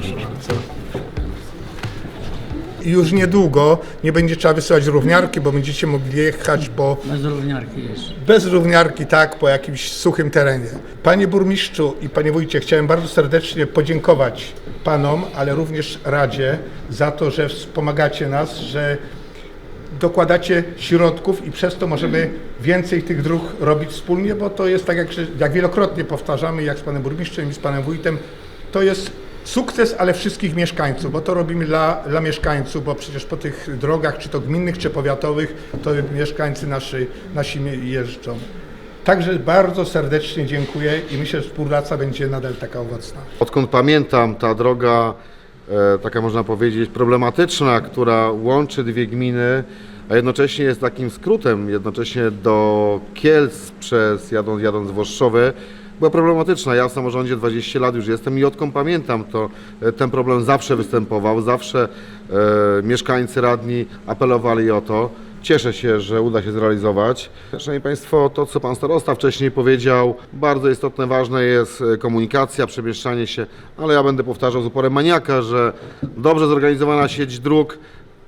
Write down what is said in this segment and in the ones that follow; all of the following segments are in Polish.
bardzo. I Już niedługo nie będzie trzeba wysyłać równiarki, bo będziecie mogli jechać po Bez równiarki jeszcze. bez równiarki, tak, po jakimś suchym terenie. Panie burmistrzu i panie wójcie, chciałem bardzo serdecznie podziękować panom, ale również Radzie za to, że wspomagacie nas, że dokładacie środków i przez to możemy więcej tych dróg robić wspólnie, bo to jest tak, jak, jak wielokrotnie powtarzamy, jak z panem burmistrzem i z panem wójtem, to jest sukces, ale wszystkich mieszkańców, bo to robimy dla, dla mieszkańców, bo przecież po tych drogach, czy to gminnych, czy powiatowych, to mieszkańcy nasi, nasi jeżdżą. Także bardzo serdecznie dziękuję i myślę, że współpraca będzie nadal taka owocna. Odkąd pamiętam, ta droga, e, taka można powiedzieć, problematyczna, która łączy dwie gminy, a jednocześnie jest takim skrótem, jednocześnie do Kielc przez jadąc, jadąc w Włoszczowy, była problematyczna. Ja w samorządzie 20 lat już jestem i odkąd pamiętam, to e, ten problem zawsze występował, zawsze e, mieszkańcy radni apelowali o to. Cieszę się, że uda się zrealizować. Szanowni Państwo, to co Pan Starosta wcześniej powiedział, bardzo istotne, ważne jest e, komunikacja, przemieszczanie się, ale ja będę powtarzał z uporem maniaka, że dobrze zorganizowana sieć dróg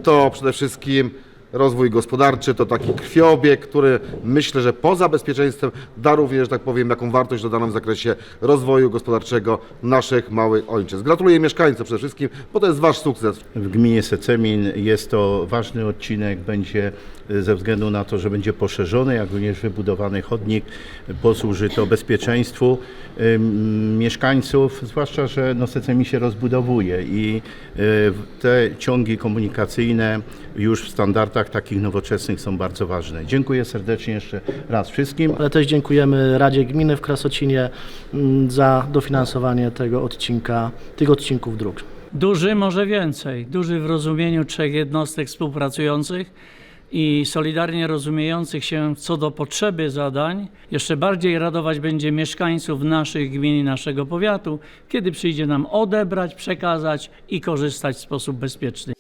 to przede wszystkim rozwój gospodarczy, to taki krwiobieg, który myślę, że poza bezpieczeństwem da również, że tak powiem, jaką wartość dodaną w zakresie rozwoju gospodarczego naszych małych ojczyzn. Gratuluję mieszkańcom przede wszystkim, bo to jest Wasz sukces. W gminie Secemin jest to ważny odcinek, będzie y, ze względu na to, że będzie poszerzony, jak również wybudowany chodnik, posłuży to bezpieczeństwu mieszkańców, zwłaszcza, że no, Secemin się rozbudowuje i y, te ciągi komunikacyjne już w standardach takich nowoczesnych są bardzo ważne. Dziękuję serdecznie jeszcze raz wszystkim. Ale też dziękujemy Radzie Gminy w Krasocinie mm, za dofinansowanie tego odcinka, tych odcinków dróg. Duży może więcej. Duży w rozumieniu trzech jednostek współpracujących i solidarnie rozumiejących się co do potrzeby zadań. Jeszcze bardziej radować będzie mieszkańców naszych gmin i naszego powiatu, kiedy przyjdzie nam odebrać, przekazać i korzystać w sposób bezpieczny.